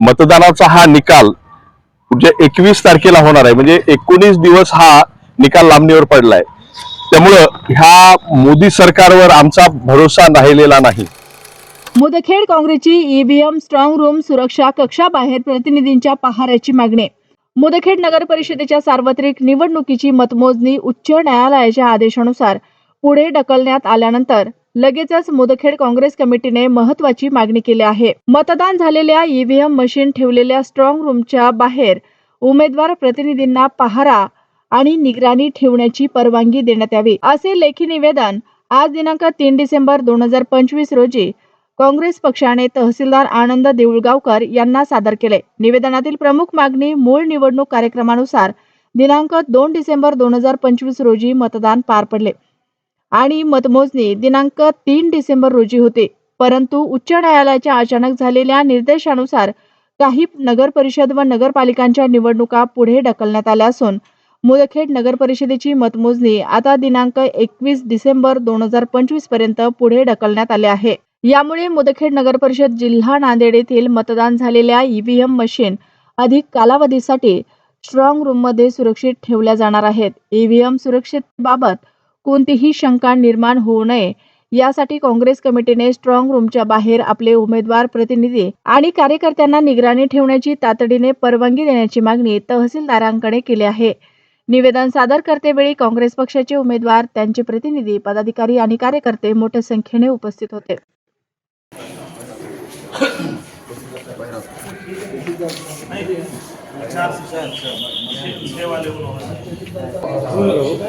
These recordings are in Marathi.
मतदानाचा हा निकाल म्हणजे एकवीस तारखेला होणार आहे. म्हणजे एकोणीस दिवस हा निकाल लांबणीवर पडलाय. त्यामुळं ह्या मोदी सरकारवर आमचा भरोसा राहिलेला नाही. मुदखेड काँग्रेसची ईव्हीएम स्ट्रॉंग रूम सुरक्षा कक्षाबाहेर प्रतिनिधींच्या पहाऱ्याची मागणी. मुदखेड नगर परिषदेच्या सार्वत्रिक निवडणुकीची मतमोजणी उच्च न्यायालयाच्या आदेशानुसार पुढे ढकलण्यात आल्यानंतर लगेचच मुदखेड काँग्रेस कमिटीने महत्वाची मागणी केली आहे. मतदान झालेल्या ईव्हीएम मशीन ठेवलेल्या स्ट्रॉंग रूमच्या बाहेर उमेदवार प्रतिनिधींना पहारा आणि निगराणी ठेवण्याची परवानगी देण्यात यावी. असे लेखी निवेदन आज दिनांक तीन डिसेंबर दोन हजार पंचवीस रोजी काँग्रेस पक्षाने तहसीलदार आनंद देऊळगावकर यांना सादर केले. निवेदनातील प्रमुख मागणी मूळ निवडणूक कार्यक्रमानुसार दिनांक दोन डिसेंबर दोन हजार पंचवीस रोजी मतदान पार पडले. आणि मतमोजणी दिनांक तीन डिसेंबर रोजी होते. परंतु उच्च न्यायालयाच्या अचानक झालेल्या निर्देशानुसार काही नगर परिषद व नगरपालिकांच्या निवडणुका पुढे ढकलण्यात आल्या असून मुदखेड नगर परिषदेची मतमोजणी आता दिनांक एकवीस डिसेंबर दोन हजार पंचवीसपर्यंत पुढे ढकलण्यात आले आहे. यामुळे मुदखेड नगर परिषद जिल्हा नांदेड येथील मतदान झालेल्या ईव्हीएम मशीन अधिक कालावधीसाठी स्ट्रॉंग रूममध्ये सुरक्षित ठेवल्या जाणार आहेत. ईव्हीएम सुरक्षित बाबत कोणतीही शंका निर्माण होऊ नये. यासाठी काँग्रेस कमिटीने स्ट्रॉंग रूमच्या बाहेर आपले उमेदवार प्रतिनिधी आणि कार्यकर्त्यांना निगराणी ठेवण्याची तातडीने परवानगी देण्याची मागणी तहसीलदारांकडे केली आहे. निवेदन सादर करतेवेळी काँग्रेस पक्षाचे उमेदवार त्यांचे प्रतिनिधी पदाधिकारी आणि कार्यकर्ते मोठ्या संख्येने उपस्थित होते.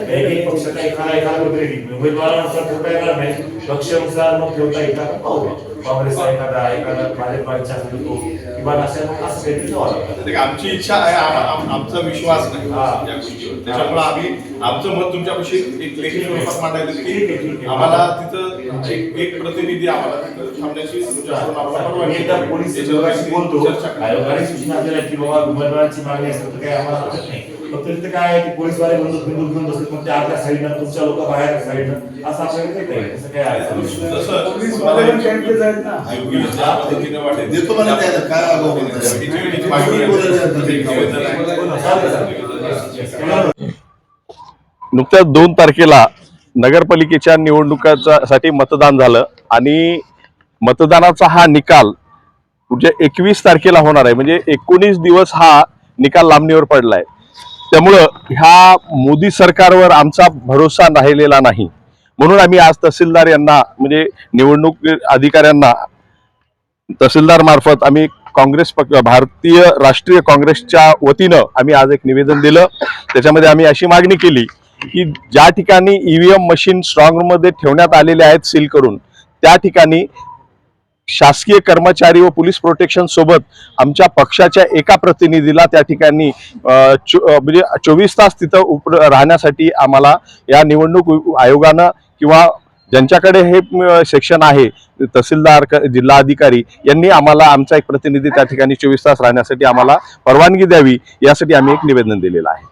एक एक एखादा एखादा प्रतिनिधी उमेदवारानुसार ठेवता येणार नाही पक्षानुसार मग ठेवता येतात पाहूया काँग्रेसचा एखादा एखादा भाजपा इच्छा असेल तो किंवा नसेल असं काहीतरी लागतं ते आमची इच्छा आहे आम- आम- आमचा विश्वास नाही हा. या गोष्टीवर त्याच्यामुळे आम्ही आमचं मत तुमच्यापाशी एक लेखी स्वरूपात मांडायचं ठीक आहे, ठीक की आहे. आम्हाला तिथं एक एक प्रतिनिधी आम्हाला तिथं थांबण्याची तुमच्याकडून आम्हाला मी परवानगी एकदा पोलीस त्याच्यावर विभागाशी बोलतो चर्चा करू. आयोगाने सूचना दिल्या की बाबा उमेदवारांची मागणी असेल तर काही आम्हाला हरकत नाही तिथे काय आहे की पोलीस वाले बंदूक बिंदूक घेऊन बसले मग ते आपल्या साईडनं तुमच्या लोक बाहेर साईडनं असं आपल्याकडे काही असं काय आहे? पण देतो मला काय आगाऊ. नुकत्याच दोन तारखेला नगरपालिकेच्या निवडणुकाचा साठी मतदान झालं आणि मतदानाचा हा निकाल पुढच्या एकवीस तारखेला होणार आहे. म्हणजे एकोणीस दिवस हा निकाल लांबणीवर पडलाय. त्यामुळं ह्या मोदी सरकारवर आमचा भरोसा राहिलेला नाही. म्हणून आम्ही आज तहसीलदार यांना म्हणजे निवडणूक अधिकाऱ्यांना तहसीलदार मार्फत आम्ही काँग्रेस पक्ष भारतीय राष्ट्रीय काँग्रेसच्या वतीनं आम्ही आज एक निवेदन दिलं. त्याच्यामध्ये आम्ही अशी मागणी केली की ज्या ठिकाणी ईव्हीएम मशीन स्ट्रॉंग रूममध्ये ठेवण्यात आलेले आहेत सील करून त्या ठिकाणी शासकीय कर्मचारी व पोलीस प्रोटेक्शन सोबत आमच्या पक्षाच्या एका प्रतिनिधीला त्या ठिकाणी म्हणजे चोवीस तास तिथं उप राहण्यासाठी आम्हाला या निवडणूक आयोगानं किंवा ज्यांच्याकडे हे सेक्शन आहे तहसीलदार जिल्हा जिल्हाधिकारी यांनी आम्हाला आमचा एक प्रतिनिधी त्या ठिकाणी चोवीस तास राहण्यासाठी आम्हाला परवानगी द्यावी यासाठी आम्ही एक निवेदन दिलेलं आहे.